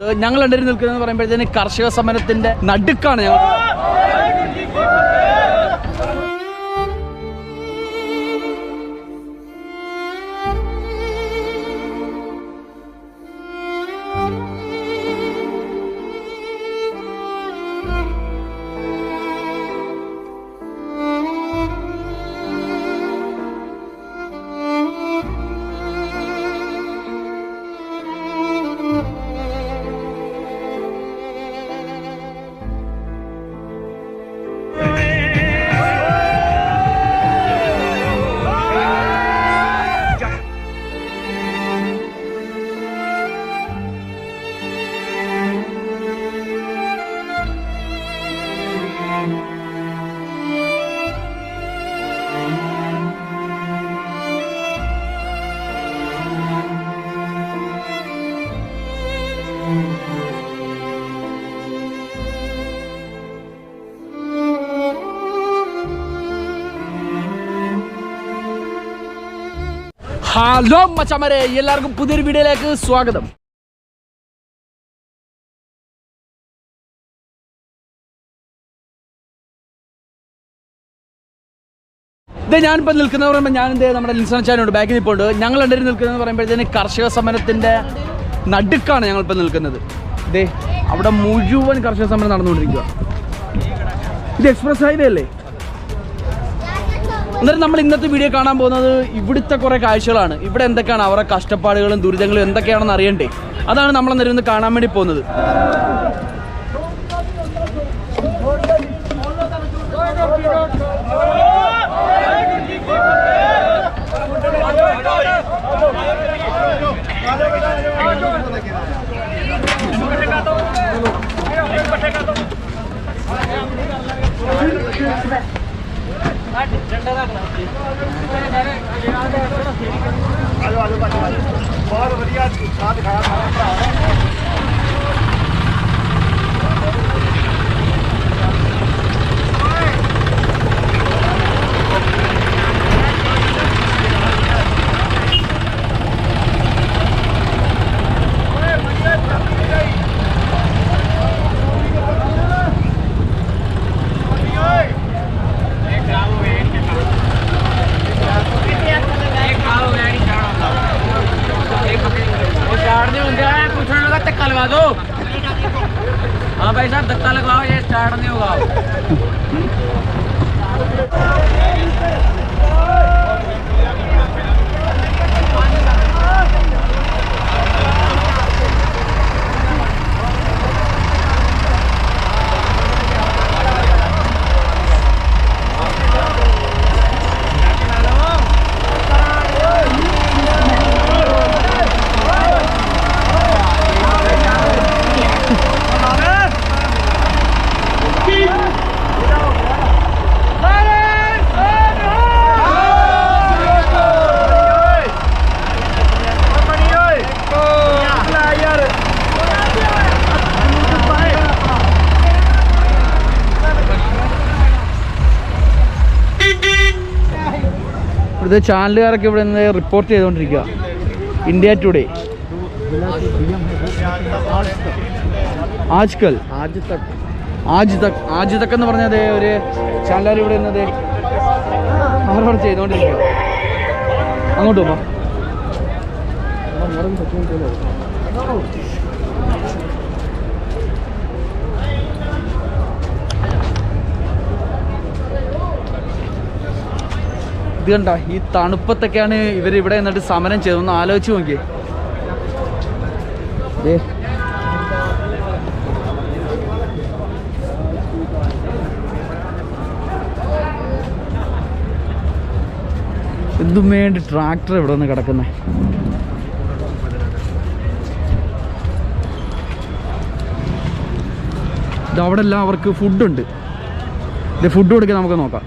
ഞങ്ങൾ രണ്ടുപേരും നിൽക്കുന്നത് പറയുമ്പോഴത്തേന് കർഷക സമരത്തിന്റെ നടുക്കാണ് ഞങ്ങൾ. ഹലോ മച്ചമരെ എല്ലാവർക്കും പുതിയൊരു വീഡിയോയിലേക്ക് സ്വാഗതം. ഇത് ഞാനിപ്പോൾ നിൽക്കുന്നത് പറയുമ്പോൾ ഞാൻ എന്ത് നമ്മുടെ ലിൻസൺ ചാനോട് ബാക്കിൽ നിൽപ്പുണ്ട് ഞങ്ങൾ രണ്ടുപേരും നിൽക്കുന്നത് പറയുമ്പോഴത്തേന് കർഷക സമരത്തിന്റെ നടുക്കാണ് ഞങ്ങളിപ്പോൾ നിൽക്കുന്നത്. ഇതേ അവിടെ മുഴുവൻ കർഷക സമരം നടന്നുകൊണ്ടിരിക്കുക ഇത് എക്സ്പ്രസ് ഹൈവേ അല്ലേ? എന്നിട്ട് നമ്മൾ ഇന്നത്തെ വീഡിയോ കാണാൻ പോകുന്നത് ഇവിടുത്തെ കുറെ കാഴ്ചകളാണ്. ഇവിടെ എന്തൊക്കെയാണ്? അവരുടെ കഷ്ടപ്പാടുകളും ദുരിതങ്ങളും എന്തൊക്കെയാണെന്ന് അറിയണ്ടേ? അതാണ് നമ്മൾ അന്നേരം കാണാൻ വേണ്ടി പോകുന്നത്. ਡੰਡਾ ਰੱਖਣਾ ਉੱਤੇ। ਬਹੁਤ ਵਧੀਆ ਉਤਸ਼ਾਹ ਦਿਖਾਇਆ। ਸਾਰਾ ਭਰਾ लगाओ ये स्टार्ट नहीं होगा। हम्म। ഇവിടുത്തെ ചാനലുകാരൊക്കെ ഇവിടെ നിന്ന് റിപ്പോർട്ട് ചെയ്തുകൊണ്ടിരിക്കുക ഇന്ത്യ ടുഡേ ആജ്കൽ. ആജ് തക് ആജ് തക് ആജ് തക് എന്ന് പറഞ്ഞത് ഒരു ചാനലുകാർ ഇവിടെ നിന്നത് അവരോട് ചെയ്തുകൊണ്ടിരിക്കുക അങ്ങോട്ട് പോകാം. ഇത് കണ്ട ഈ തണുപ്പത്തൊക്കെയാണ് ഇവർ ഇവിടെ നിന്നിട്ട് സമരം ചെയ്തത് ഒന്ന് ആലോചിച്ച് നോക്കിയേ. എന്തും വേണ്ടി ട്രാക്ടർ ഇവിടെ വന്ന് കിടക്കുന്നത് ഇത് അവിടെ എല്ലാം അവർക്ക് ഫുഡുണ്ട് ഇത് ഫുഡ് കൊടുക്കാൻ നമുക്ക് നോക്കാം.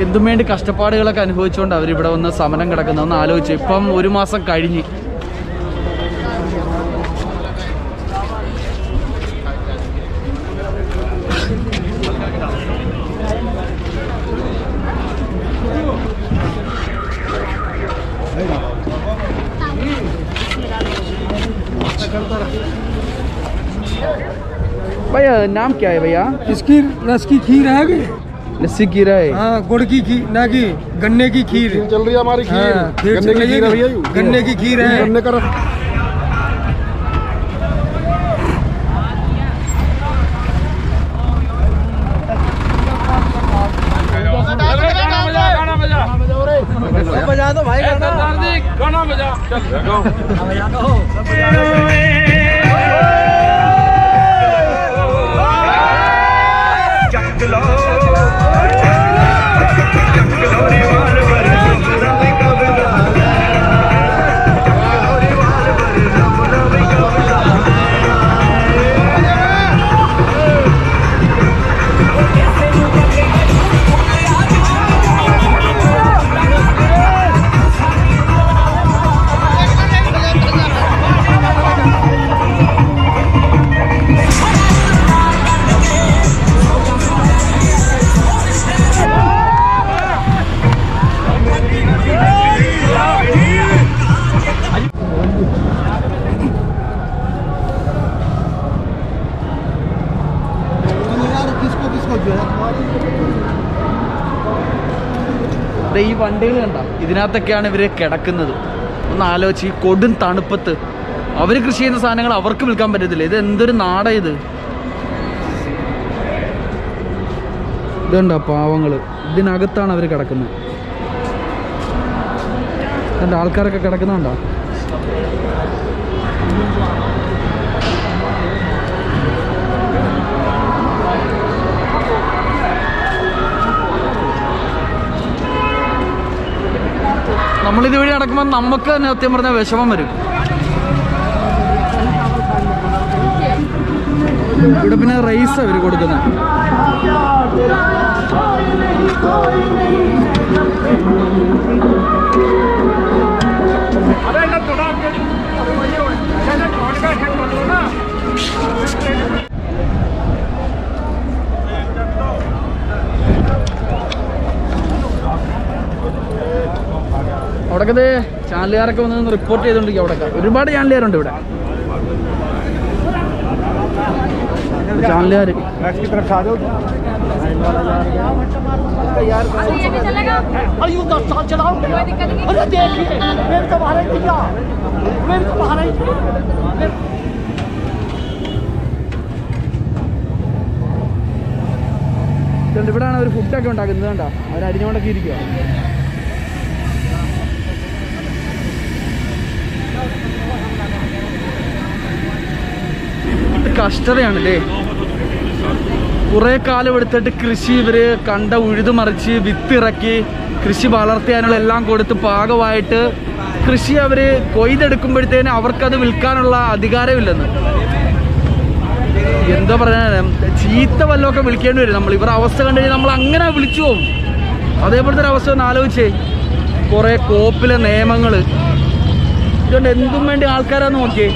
എന്തും വേണ്ടി കഷ്ടപ്പാടുകളൊക്കെ അനുഭവിച്ചുകൊണ്ട് അവരിവിടെ വന്ന് സമരം കിടക്കുന്ന ഒന്ന് ആലോചിച്ചു ഇപ്പം ഒരു മാസം കഴിഞ്ഞ് भैया नाम क्या है भैया इसकी रस की खीर है कि लस्सी कीरा है हाँ गुड़ की खीर ना की गन्ने की खीर। चल रही है हमारी खीर। हाँ, खीर गन्ने चल की रही खीर है। है भैया कि? गन्ने की खीर है। गन्ने का रस। बजा दो भाई ദേ ഈ വണ്ടികൾ കണ്ട? ഇതിനകത്തൊക്കെയാണ് ഇവർ കിടക്കുന്നത്. ഒന്ന് ആലോചിച്ച് ഈ കൊടും തണുപ്പത്ത്. അവർ കൃഷി ചെയ്യുന്ന സാധനങ്ങൾ അവർക്ക് വിൽക്കാൻ പറ്റത്തില്ല. ഇത് എന്തൊരു നാടാ ഇത്? ഇതുണ്ടോ പാവങ്ങൾ? ഇതിനകത്താണ് അവർ കിടക്കുന്നത്. ആൾക്കാരൊക്കെ കിടക്കുന്നുണ്ടോ? നമ്മളിത് വഴി നടക്കുമ്പോൾ നമുക്ക് തന്നെ സത്യം പറഞ്ഞാൽ വിഷമം വരും. ഇവിടെ പിന്നെ റൈസ് അവർ കൊടുക്കുന്നത് അവിടെക്കത് ചാനലുകാരൊക്കെ വന്ന് റിപ്പോർട്ട് ചെയ്തുകൊണ്ടിരിക്കും അവിടെയൊക്കെ ഒരുപാട് ചാനലുകാരുണ്ട് ഇവിടെ. ഇവിടെ ഇവിടെയാണ് അവർ ഫുഡൊക്കെ ഉണ്ടാക്കുന്നത് കേട്ടോ അവരരിഞ്ഞോണ്ടൊക്കെ ഇരിക്കുക കഷ്ടതയാണല്ലേ? കുറെ കാലം എടുത്തിട്ട് കൃഷി ഇവർ കണ്ട ഉഴുതു മറിച്ച് വിത്തിറക്കി കൃഷി വളർത്തിയാനുള്ള എല്ലാം കൊടുത്ത് പാകമായിട്ട് കൃഷി അവർ കൊയ്തെടുക്കുമ്പോഴത്തേന് അവർക്കത് വിൽക്കാനുള്ള അധികാരമില്ലെന്ന്. എന്താ പറയാ ചീത്ത വല്ലതൊക്കെ വിളിക്കേണ്ടി വരും നമ്മൾ ഇവരുടെ അവസ്ഥ കണ്ടു കഴിഞ്ഞാൽ നമ്മൾ അങ്ങനെ വിളിച്ചു പോകും അതേപോലത്തെ ഒരു അവസ്ഥ ഒന്ന് ആലോചിച്ചേ. കുറേ കോപ്പിലെ നിയമങ്ങൾ ഇതുകൊണ്ട് എന്തും വേണ്ടി ആൾക്കാരാന്ന് നോക്കിയേ.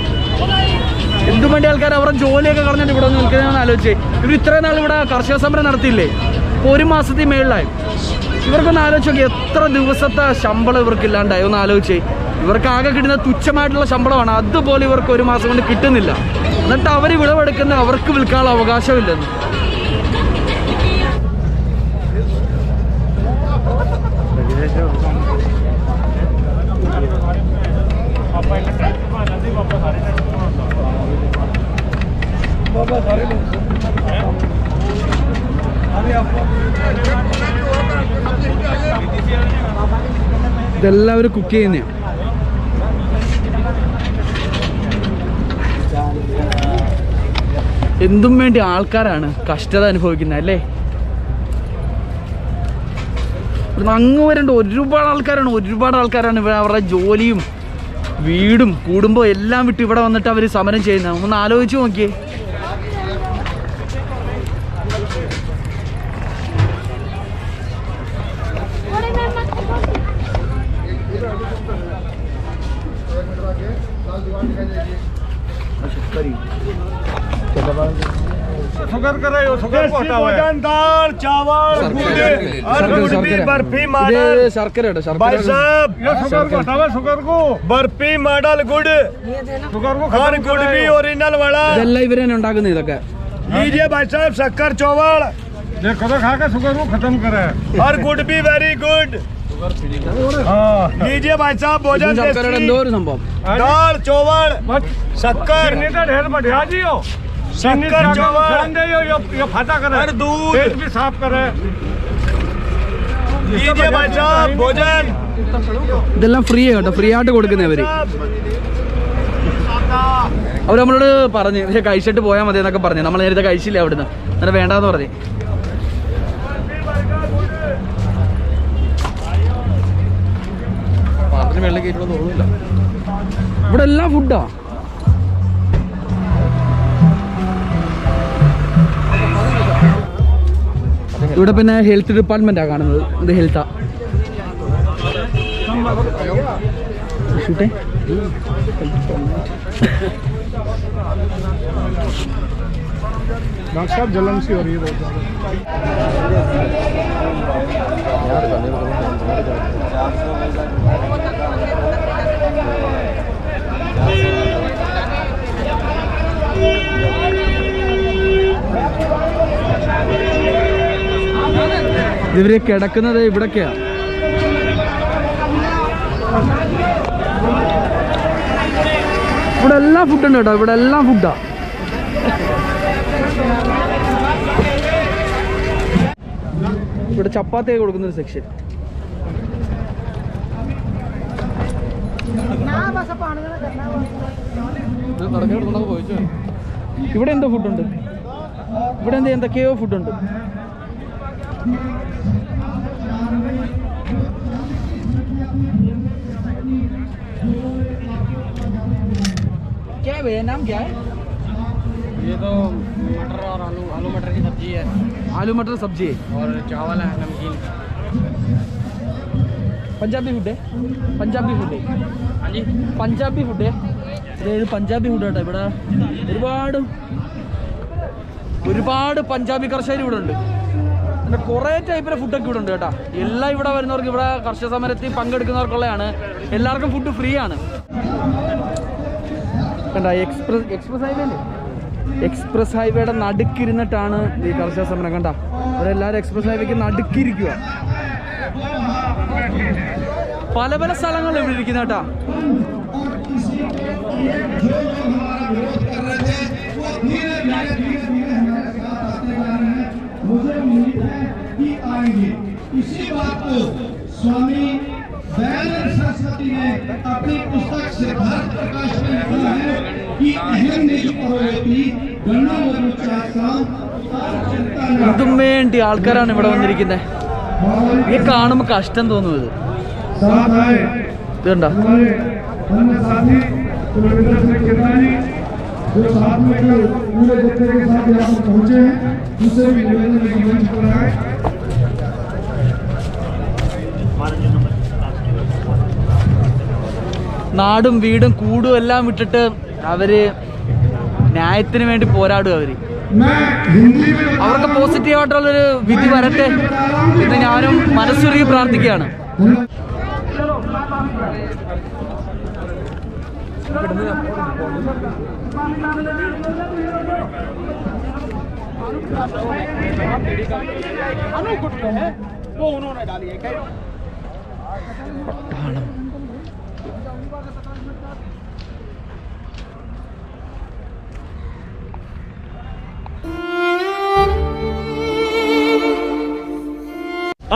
എന്തും വേണ്ടി ആൾക്കാർ അവരുടെ ജോലിയൊക്കെ കളഞ്ഞിട്ട് ഇവിടെ വന്ന് നിൽക്കുന്നതെന്ന് ആലോചിച്ചേ. ഇവർ ഇത്രയും നാൾ ഇവിടെ കർഷക സമരം നടത്തിയില്ലേ? ഇപ്പോൾ ഒരു മാസത്തിൽ മേളിലായി. ഇവർക്കൊന്ന് ആലോചിച്ച് നോക്കി എത്ര ദിവസത്തെ ശമ്പളം ഇവർക്ക് ഇല്ലാണ്ടായി? ഒന്ന് ആലോചിച്ചേ. ഇവർക്ക് ആകെ കിട്ടുന്ന തുച്ഛമായിട്ടുള്ള ശമ്പളമാണ്. അതുപോലെ ഇവർക്ക് ഒരു മാസം കൊണ്ട് കിട്ടുന്നില്ല. എന്നിട്ട് അവർ വിളവെടുക്കുന്ന അവർക്ക് വിൽക്കാനുള്ള അവകാശമില്ലെന്ന്. ഇതെല്ലാവരും കുക്ക് ചെയ്യുന്നതാണ് എന്തും വേണ്ടി ആൾക്കാരാണ് കഷ്ടത അനുഭവിക്കുന്നത് അല്ലേ? അങ്ങ് വരേണ്ട ഒരുപാട് ആൾക്കാരാണ് ഒരുപാട് ആൾക്കാരാണ് ഇവിടെ അവരുടെ ജോലിയും വീടും കുടുംബവും എല്ലാം വിട്ട് ഇവിടെ വന്നിട്ട് അവർ സമരം ചെയ്യുന്നത്. ഒന്ന് ആലോചിച്ച് നോക്കിയേ. शुगर करे हो शुगर को हटाओ भोजन दाल चावल गुड़ और गुड़ भी बर्फी ഇത് मॉडल ശർക്കര കേട്ടോ भाई ശർക്കര साहब ये शुगर को हटाओ शुगर को बर्फी मॉडल गुड़ शुगर को और गुड़ भी ओरिजिनल वाला ഇതെല്ലാം ഇവർ തന്നെ ഉണ്ടാക്കുന്നത് ഇതൊക്കെ लीजिए भाई साहब शक्कर चौवल देखो तो खा के शुगर को खत्म करे और गुड़ भी वेरी गुड हाँ लीजिए भाई साहब ഇതും भोजन ശർക്കരയുടെ देसी, എന്തോ ഒരു സംഭവം दाल चौवल शक्कर ढेर बढ़िया जी हो शक्कर चौवल ये फाटा करे और दूध पेट भी साफ करे लीजिए भाई साहब भोजन ഇതെല്ലാം ഫ്രീ കേട്ടോ ഫ്രീ ആയിട്ട് കൊടുക്കുന്നവര് അവർ നമ്മളോട് പറഞ്ഞു പക്ഷെ കഴിച്ചിട്ട് പോയാൽ മതി എന്നൊക്കെ പറഞ്ഞു നമ്മൾ നേരത്തെ കഴിച്ചില്ല അവിടുന്ന് അങ്ങനെ വേണ്ടാന്ന് പറഞ്ഞു ഇവിടെ എല്ലാം ഫുഡാ ഇവിടെ പിന്നെ ഹെൽത്ത് ഡിപ്പാർട്ട്മെന്റാ കാണുന്നത് ഇത് ഹെൽത്താ ഷൂട്ടേ डॉक्टर साहब जलन सी हो रही है बहुत ज्यादा ഇവർ കിടക്കുന്നത് ഇവിടൊക്കെയാ. ഇവിടെ എല്ലാം ഫുഡുണ്ട് കേട്ടോ. ഇവിടെ എല്ലാം ഫുഡാ ഇവിടെ ചപ്പാത്തി കൊടുക്കുന്ന ഒരു സെക്ഷൻ ഇവിടെ എന്തോ ഫുഡുണ്ട് ഇവിടെ എന്ത് എന്തൊക്കെയോ ഫുഡുണ്ട് क्या है भैया नाम क्या है ये तो मटर और आलू आलू मटर की सब्जी है आलू मटर सब्जी और चावल है नमकीन പഞ്ചാബി ഫുഡ് പഞ്ചാബി ഫുഡ് हाँ जी പഞ്ചാബി ഫുഡ് അതായത് പഞ്ചാബി ഫുഡ് കേട്ടോ ഇവിടെ ഒരുപാട് ഒരുപാട് പഞ്ചാബി കർഷകർ ഇവിടെ ഉണ്ട് പിന്നെ കുറേ ടൈപ്പിലെ ഫുഡൊക്കെ ഇവിടെ ഉണ്ട് കേട്ടോ. എല്ലാം ഇവിടെ വരുന്നവർക്ക് ഇവിടെ കർഷക സമരത്തിൽ പങ്കെടുക്കുന്നവർക്കുള്ളതാണ്. എല്ലാവർക്കും ഫുഡ് ഫ്രീ ആണ്. കണ്ട എക്സ്പ്രസ് എക്സ്പ്രസ് ഹൈവേ അല്ലേ? എക്സ്പ്രസ് ഹൈവേയുടെ നടുക്കിരുന്നിട്ടാണ് ഈ കർഷക സമരം കണ്ട? അവരെല്ലാവരും എക്സ്പ്രസ് ഹൈവേക്ക് നടുക്കിരിക്കുക പല പല സ്ഥലങ്ങളിൽ ഇവിടെ ഇരിക്കുന്ന കേട്ടാ. है कि आएंगे इसी बात को स्वामी दयानंद सरस्वती ने अपनी पुस्तक सिद्धार्थ प्रकाश में लिखा है कि अहम निज परोयति गणना मनुष्यासाम ഇതും വേണ്ടി ആൾക്കാരാണ് ഇവിടെ വന്നിരിക്കുന്നത് ഈ കാണുമ്പോൾ കഷ്ടം തോന്നുന്നത് साथ आए ഇത് കണ്ടോ हमारे अन्य साथी कुलविंदर सिंह किरना जी जो साथ में कल पूरे जत्थे के साथ यहाँ पर पहुंचे हैं उनसे भी निवेदन है कि मंच पर आए നാടും വീടും കൂടും എല്ലാം വിട്ടിട്ട് അവര് ന്യായത്തിന് വേണ്ടി പോരാടുക അവര് मैं हिंदी में അവർക്ക് പോസിറ്റീവ് ആയിട്ടുള്ളൊരു വിധി വരട്ടെ എന്ന് ഞാനും മനസ്സുരുകി പ്രാർത്ഥിക്കുകയാണ്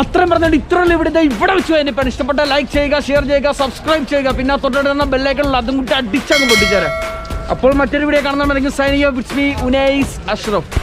അത്രയും പറഞ്ഞിട്ട് ഇത്രയും ഇവിടെ. ദേ ഇവിടെ വെച്ചു കഴിഞ്ഞപ്പോൾ ഇഷ്ടപ്പെട്ട ലൈക്ക് ചെയ്യുക ഷെയർ ചെയ്യുക സബ്സ്ക്രൈബ് ചെയ്യുക. പിന്നെ തൊട്ടടുത്ത ബെല്ലൈക്കണിൽ അതും കൂട്ടി അടിച്ചങ്ങ് പൊട്ടിച്ചേരാം. അപ്പോൾ മറ്റൊരു വീഡിയോ കാണുന്നുണ്ടെങ്കിൽ സൈനിക വിറ്റ്സ് മീ ഉനൈസ് അഷ്റഫ്